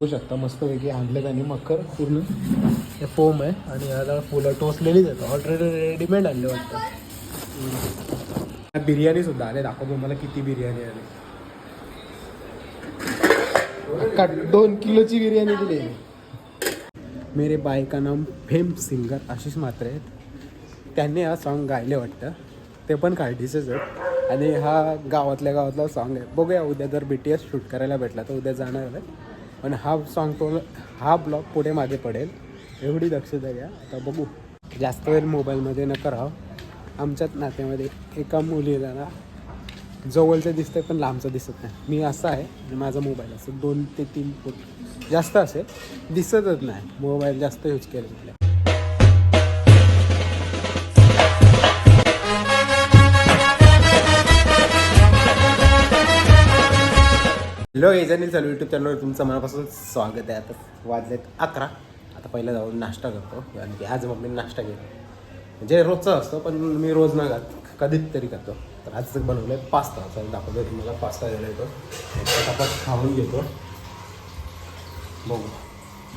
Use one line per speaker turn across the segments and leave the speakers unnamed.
बघू शकता. मस्तपैकी आणले त्यांनी मकर पूर्ण. हे फोम आहे आणि याला फुलं टोचलेलीच आहेत. ऑलरेडी रेडीमेड आणले वाटतं. बिर्याणी सुद्धा आले. दाखवतो मला किती बिर्याणी आली. का दोन किलोची बिर्याणी दिली. मेरे बाय का नाम फेम सिंगर आशिष मात्रे आहेत. त्यांनी हा सॉन्ग गायले वाटतं. ते पण काळजीचेच आहेत. आणि हा गावातल्या गावातला सॉन्ग आहे. बघूया उद्या जर बी टी एस शूट करायला भेटला तर उद्या जाणार आहे. पण हा सॉन्ग तो हा ब्लॉग पुढे मागे पडेल. एवढी दक्षता घ्या. आता बघू. जास्त वेळ मोबाईलमध्ये न करावं. आमच्याच नात्यामध्ये एका मुलीला ना जवळचं दिसतं पण लांबचं दिसत नाही. मी असं आहे आणि माझा मोबाईल असं दोन ते तीन फूट जास्त असेल दिसतच नाही. मोबाईल जास्त यूज केला हॅलो एजनिल चालू यूट्यूब चॅनलवर तुमचं मनापासून स्वागत आहे. आता वाजलेत अकरा. आता पहिलं जाऊन नाश्ता करतो. आणि आज मम्मीने नाश्ता केला. म्हणजे रोजचं असतं पण मी रोज न खात कधीच तरी करतो तर आज बनवलं आहे पास्ता. असं दाखवतो तुम्हाला. पास्ता दिला येतो. पटापट खाऊन घेतो. बघू.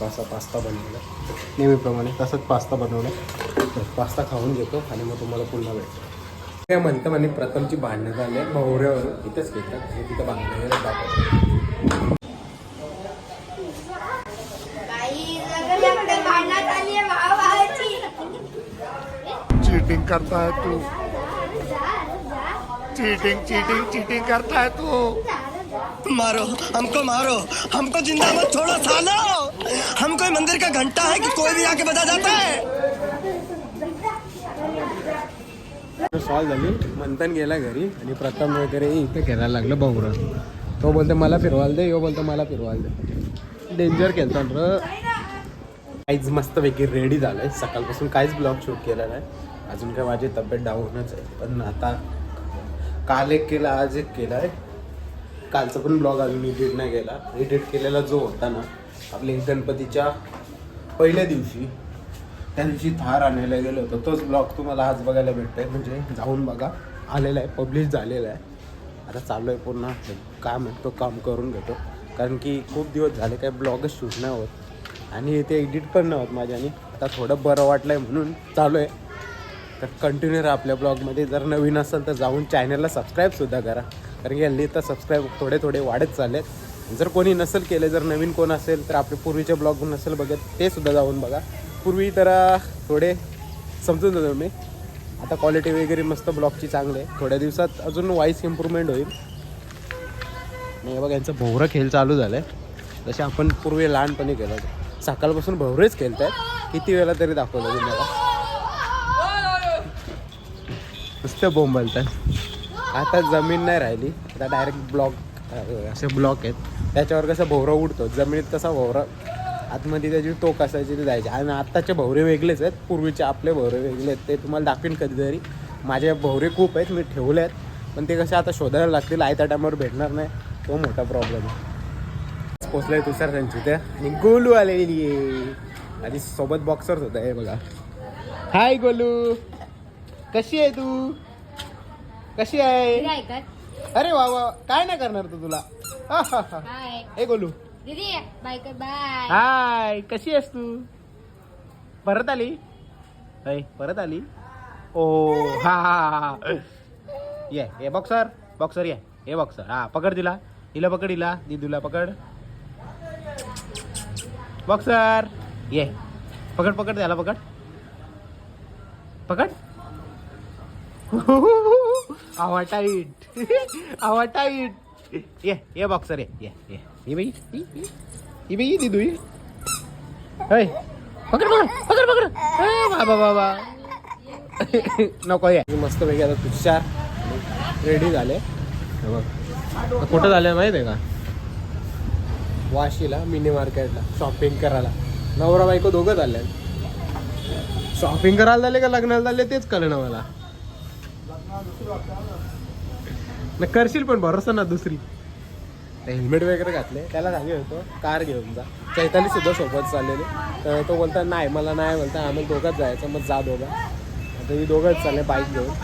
कसा पास्ता बनवला. नेहमीप्रमाणे तसंच पास्ता बनवला. तर पास्ता खाऊन घेतो आणि मग तुम्हाला पुन्हा भेटतो. काय म्हणतं म्हणे प्रथमची भांडणं झाले. भोवऱ्यावर इथंच घेतात तिथं भांडणं दाखवतो
बाई लग्न भांडणात आली आहे भावाची
चीटिंग करता है तू? चीटिंग चीटिंग चीटिंग करता है तू?
मारो हमको मारो। हमको जिंदा मत छोड़ो सालो। हम कोई मंदिर का घंटा है कि कोई भी आके बजा जाता है।
सॉल्व झाली. मंथन गेला घरी आणि प्रथम वगैरे इथे खेळायला लागलं भाऊरं तो बोलते मला फिरवायला दे. यो बोलतो मला फिरवायला दे. डेंजर र काहीच मस्तपैकी रेडी झालं आहे सकाळपासून काहीच ब्लॉग शूट केला नाही. अजून काय माझी तब्येत डाऊनच आहे. पण आता काल एक केला आज एक केला आहे कालचा पण ब्लॉग अजून एडिट नाही केला. एडिट केलेला जो होता ना आपल्या गणपतीच्या पहिल्या दिवशी त्या दिवशी थार आणायला गेलो होतो. तोच ब्लॉग तुम्हाला आज बघायला भेटतोय. म्हणजे जाऊन बघा. आलेला आहे पब्लिश झालेला आहे. आता चालू आहे पूर्ण. काम आहे तो काम करून घेतो. कारण की खूप दिवस झाले काय ब्लॉगच शूट नाही होत. आणि ते एडिट पण नाही होत माझ्याने. आता थोडं बरं वाटलं आहे म्हणून चालू आहे. तर कंटिन्यू राहा आपल्या ब्लॉगमध्ये. जर नवीन असेल तर जाऊन चॅनलला सबस्क्राईबसुद्धा करा. कारण की हल्ली तर सबस्क्राईब थोडे थोडे वाढत चाललेत. जर कोणी नसेल केले जर नवीन कोण असेल तर आपले पूर्वीचे ब्लॉग नसेल बघत ते सुद्धा जाऊन बघा. पूर्वी तर थोडे समजून जातो मी. आता क्वालिटी वगैरे मस्त ब्लॉगची चांगली आहे. थोड्या दिवसात अजून वाईस इम्प्रूव्हमेंट होईल. नाही बघा यांचं भोवरं खेळ चालू झालं आहे जसे आपण पूर्वी लहानपणी केलं होतं. सकाळपासून भोवरेच खेळत आहेत किती वेळा तरी दाखवलं तुम्हाला. नुसतं बोंबलतात आता जमीन नाही राहिली. आता डायरेक्ट ब्लॉक असे ब्लॉक आहेत. त्याच्यावर कसं भोवरा उडतो. जमिनीत कसा भोवरा आतमध्ये त्याची टोक असायची ते जायचे. आणि आत्ताचे भोवरे वेगळेच आहेत. पूर्वीचे आपले भोवरे वेगळे आहेत. ते तुम्हाला दाखवेन कधीतरी. माझे भोवरे खूप आहेत. मी ठेवले आहेत. पण ते कसे आता शोधायला लागतील. आयत्या टायमावर भेटणार नाही. तो मोठा प्रॉब्लेम आहे. पोचलाय तुषार त्यांची त्या आणि गोलू आलेली आहे. आधी सोबत बॉक्सर्स होता. हे बघा. हाय गोलू. कशी आहे तू? कशी आहे? अरे वा वा. काय नाही करणार तू तुला? हा, हा, हा.
हाय
ए गोलू.
दीदी बाय कर बाय
हाय कशी आहेस तू? परत आली? अय परत आली? ओ हा हा हा, हा. ये ये बॉक्सर बॉक्सर ये. ये बॉक्सर हा पकड तिला. हिला पकड हिला. दिदूला पकड. बॉक्सर ये. पकड पकड त्याला पकड. पकड. आवा टाईट आवा टाईट ये ये बॉक्सर ये ये ये बाई ही बाई दिदू ही होय पकड पकड पकड पकड ए, बाबा बाबा नको ये मस्त पैकी आता तुषार रेडी झाले. बघ. कुठं झालं माहिती आहे का? वाशीला मिनी मार्केटला शॉपिंग करायला. नवरा बायको दोघं झाले. शॉपिंग करायला झाले का लग्नाला झाले तेच कळलं मला. नाही करशील पण भरोसा ना दुसरी. हेल्मेट वगैरे घातले. त्याला सांगे होतो. कार घेऊन जा. चैताली सुद्धा सोबत चाललेले. तर तो बोलता नाही मला नाही. बोलता आम्हाला दोघंच जायचं. मग जा दोघं. आता मी दोघंच चालले बाईक घेऊन.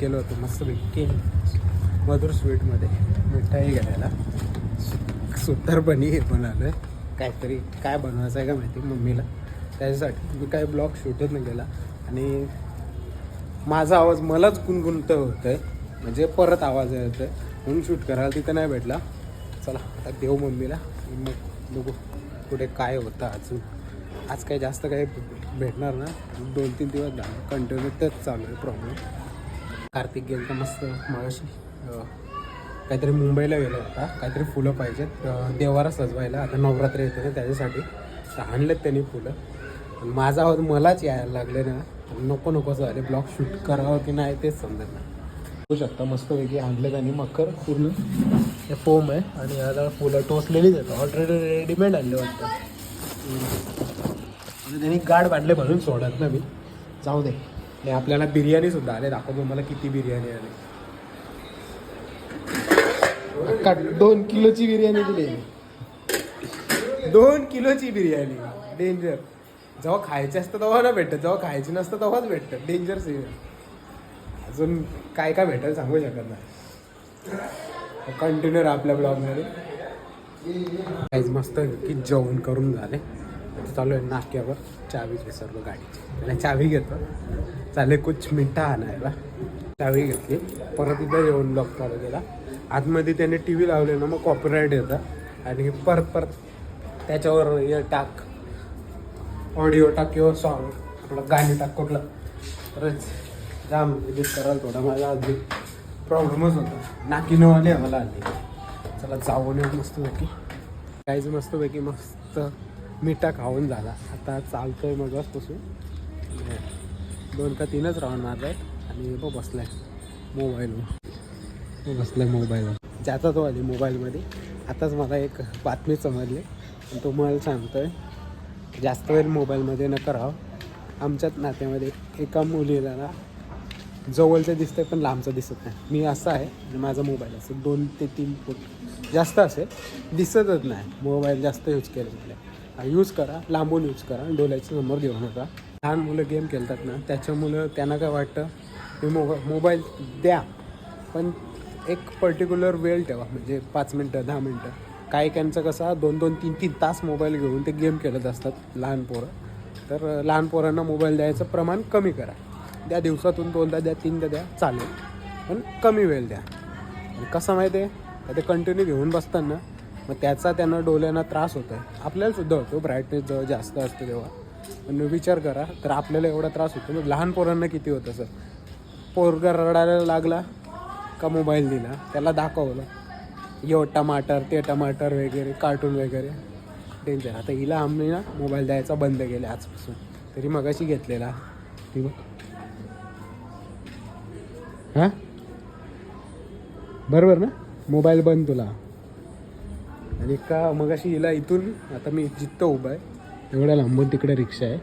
गेलो होतो मस्त पैकी. मधुर स्वीटमध्ये मिठाई घ्यायला सुतारपणी हे बनवलं आहे काहीतरी काय बनवायचं आहे का माहिती? मम्मीला. त्याच्यासाठी मी काय ब्लॉग शूटच नाही केला. आणि माझा आवाज मलाच गुणगुणत होतं आहे म्हणजे परत आवाज येत आहे म्हणून शूट करायला तिथं नाही भेटला. चला आता देऊ मम्मीला. मग बघू कुठे काय होतं अजून. आज काही जास्त काही भेटणार ना. दोन तीन दिवस झालं. कंटिन्यू तेच चालू आहे प्रॉब्लेम कार्तिक गेलं तर मस्त मगाशी काहीतरी मुंबईला गेला होता. काहीतरी फुलं पाहिजेत. देवारा सजवायला. आता नवरात्र येते ना त्याच्यासाठी. तर आणलेत त्यांनी फुलं. माझा आवाज मलाच यायला लागले ना. नको नको झाले ब्लॉग शूट करावं की नाही तेच समजत नाही बघू शकता मस्तपैकी आणलं त्यांनी मकर पूर्ण. हे फोम आहे आणि याला फुलं टोचलेलीच आहेत. ऑलरेडी रेडीमेड आणले वाटतं. आणि त्यांनी गाड बांधले म्हणून सोडत ना मी. जाऊ दे. आणि आपल्याला बिर्याणी सुद्धा आले. दाखवतो मला किती बिर्याणी आली. का दोन किलोची बिर्याणी दिली. दोन किलोची बिर्याणी. डेंजर जेव्हा खायची असतं तेव्हा ना भेटत जेव्हा खायची नसतं तेव्हाच भेटतं. डेंजर सीन अजून काय काय भेटेल सांगू शकत नाही. कंटिन्यू आपल्या ब्लॉगमध्ये काहीच मस्त की जेवण करून झाले. चालू आहे नाश्त्यावर. चावी विसरलो गाडीची त्याला चावी घेतो. चालेल कुछ मिठा आणायला. चावी घेतली. परत इथं येऊन लॉक चालू केला. आतमध्ये त्याने टी व्ही लावले ना मग कॉपीराईट येतं. आणि परत परत त्याच्यावर हे टाक. ऑडिओ टाक किंवा सॉन्ग कुठलं गाणी टाक कुठलं. तरच जाम एडिट करायला थोडा माझा आधी प्रॉब्लेमच होता नाकी नवाले आहे मला आधी चला जाऊन येऊ मस्तपैकी. काहीच मस्तपैकी मस्त मिठा खाऊन झाला. आता चालतोय मग बसून दोन का तीनच राऊंड मारलाय आणि तो बसलाय मोबाईलवर तो बसलाय मोबाईलवर ज्याचा तो हो आली मोबाईलमध्ये आताच मला एक बातमी समजली. आणि तो मला सांगतोय. जास्त वेळ मोबाईलमध्ये न करावं. आमच्याच नात्यामध्ये एका मुलीला ना जवळचं दिसतंय पण लांबचं दिसत नाही. मी असं आहे आणि माझा मोबाईल असेल दोन ते तीन फूट जास्त असेल दिसतच नाही. मोबाईल जास्त यूज केला यूज करा लांबून यूज करा डोळ्याच्या समोर घेऊ नका. लहान मुलं गेम खेळतात ना त्याच्यामुळं त्यांना काय वाटतं ते मोबा मोबाईल द्या पण एक पर्टिक्युलर वेळ ठेवा म्हणजे पाच मिनटं दहा मिनटं. काही काहींचं कसं दोन दोन तीन तीन तास मोबाईल घेऊन ते गेम खेळत असतात लहान पोरं. तर लहान पोरांना मोबाईल द्यायचं प्रमाण कमी करा. द्या दिवसातून दोनदा द्या तीनदा द्या चालेल. पण कमी वेळ द्या. कसं माहिती आहे? का ते कंटिन्यू घेऊन बसताना मग त्याचा त्यांना डोळ्यांना त्रास होतो आहे आपल्यालासुद्धा होतो ब्राईटनेस जवळ जास्त असते तेव्हा. पण विचार करा तर आपल्याला एवढा त्रास होतो. मग लहान पोरांना किती होतं सर पोरगा रडायला लागला का मोबाईल दिला? त्याला दाखवलं. यो टमाटर ते टमाटर वगैरे कार्टून वगैरे. डेंजर आता हिला आम्ही ना मोबाईल द्यायचा बंद केला आजपासून. तरी मगाशी घेतलेला. ती बघ. हां? बरोबर ना? मोबाईल बंद तुला. आणि का मगाशी हिला इथून आता मी जिथं उभा आहे एवढ्या लांबून तिकडे रिक्षा आहे.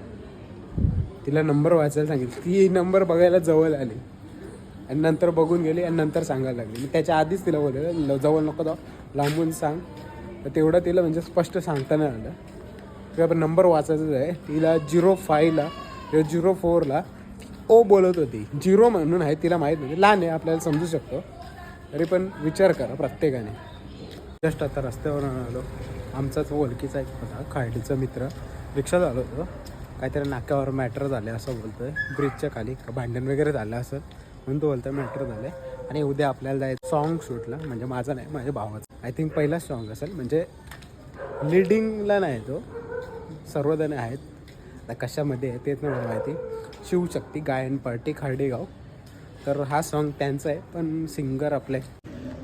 तिला नंबर वाचायला सांगितलं. ती नंबर बघायला जवळ आली. आणि नंतर बघून गेली आणि नंतर सांगायला लागली. मी त्याच्या आधीच तिला बोललेलं जवळ नको जाऊ लांबून सांग. तर तेवढं तिला म्हणजे स्पष्ट सांगता नाही आलं. किंवा नंबर वाचायचाच आहे. तिला झिरो फायला किंवा झिरो फोरला ओ बोलत होती. झिरो म्हणून आहे तिला माहीत नाही लहान आहे आपल्याला समजू शकतो. तरी पण विचार करा प्रत्येकाने. जस्ट आता रस्त्यावरून आलो. आमचाच ओळखीचा एक होता खार्डीचा मित्र. रिक्षा झालो होतो. काहीतरी नाक्यावर मॅटर झाले असं बोलतोय. ब्रिजच्या खाली भांडण वगैरे झालं असं. म्हणून तो बोलतोय मॅटर झाले आणि उद्या आपल्याला जायचं सॉन्ग शूटला म्हणजे माझा नाही माझ्या भावाचा. आय थिंक पहिलाच सॉन्ग असेल. म्हणजे लिडिंगला नाही तो. सर्वजण आहेत. आता कशामध्ये आहे तेच नाही माहिती. शिवशक्ती गायन पार्टी खार्डेगाव. तर हा सॉन्ग त्यांचा आहे पण सिंगर आपले.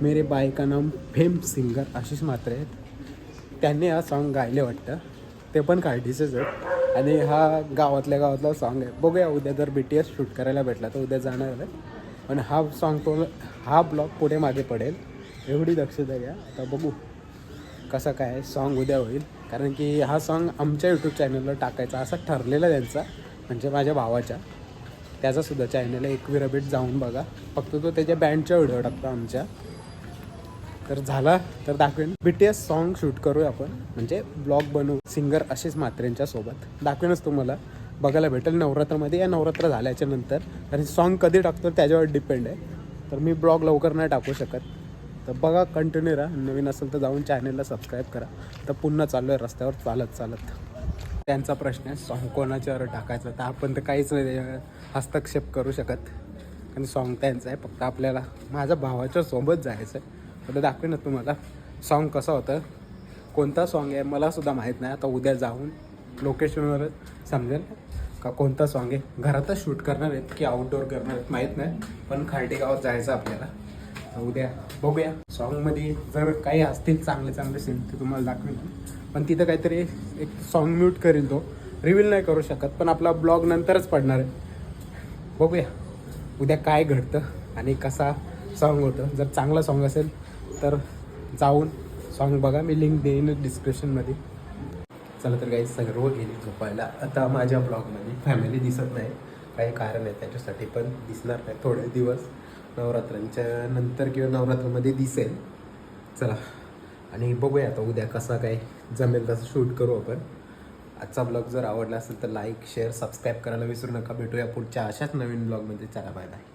मेरे बाय का नाम फेम सिंगर आशिष मात्रे आहेत. त्यांनी हा सॉन्ग गायले वाटतं. ते पण खार्डीचेच आहेत. आणि हा गावातल्या गावातला सॉन्ग आहे. बघूया उद्या जर बी टी एस शूट करायला भेटला तर उद्या जाणार आहे. पण हा सॉन्ग तो हा ब्लॉग पुढे मागे पडेल. एवढी दक्षता घ्या. आता बघू कसं काय सॉन्ग उद्या होईल. कारण की हा सॉन्ग आमच्या यूट्यूब चॅनलला टाकायचा. असा ठरलेला त्यांचा. म्हणजे माझ्या भावाच्या. त्याचासुद्धा चॅनल आहे. एकवीर जाऊन बघा. फक्त तो त्याच्या बँडच्या व्हिडिओ टाकतो आमच्या. तर झाला. तर दाखवेन. B T S song shoot करूया आपण. म्हणजे ब्लॉग बनवू. सिंगर असेच मात्रेंच्या सोबत. दाखवेनच तुम्हाला. बघायला भेटेल नवरात्रामध्ये. या नवरात्र झाल्याच्यानंतर आणि सॉन्ग कधी टाकतो त्याच्यावर डिपेंड आहे. तर मी ब्लॉग लवकर नाही टाकू शकत. तर बघा कंटिन्यू राहा. नवीन असेल तर जाऊन चॅनलला सबस्क्राईब करा. तर पुन्हा चालू आहे रस्त्यावर चालत चालत. त्यांचा प्रश्न आहे सॉन्ग कोणाच्यावर टाकायचं? तर आपण तर काहीच नाही हस्तक्षेप करू शकत. आणि सॉन्ग त्यांचं आहे फक्त आपल्याला माझ्या भावाच्या सोबत जायचं आहे तर दाखवेन ना तुम्हाला सॉन्ग कसं होतं? कोणता सॉन्ग आहे? मलासुद्धा माहीत नाही. आता उद्या जाऊन लोकेशनवर समजेल का कोणता सॉन्ग आहे? घरातच शूट करणार आहेत की आउटडोर करणार आहेत माहीत नाही पण खार्टी गावात जायचं आपल्याला. उद्या बघूया. सॉन्गमध्ये जर काही असतील चांगले चांगले सीन ते तुम्हाला दाखवेल पण तिथं काहीतरी एक सॉन्ग म्यूट करेल तो. रिव्हील नाही करू शकत पण आपला ब्लॉग नंतरच पडणार आहे. बघूया. उद्या काय घडतं आणि कसा सॉन्ग होतं. जर चांगला सॉन्ग असेल तर जाऊन सॉन्ग बघा. मी लिंक देईन डिस्क्रिप्शनमध्ये चला तर काही सर्व गेली झोपायला. आता माझ्या ब्लॉगमध्ये फॅमिली दिसत नाही. काही कारण आहे त्याच्यासाठी पण दिसणार नाही थोडे दिवस. नवरात्रांच्या नंतर किंवा नवरात्रामध्ये दिसेल. चला. आणि बघूया आता उद्या कसा काय जमेल तसं शूट करू आपण. आजचा ब्लॉग जर आवडला असेल तर लाईक शेअर सबस्क्राईब करायला विसरू नका. भेटूया पुढच्या अशाच नवीन ब्लॉगमध्ये चला बाय बाय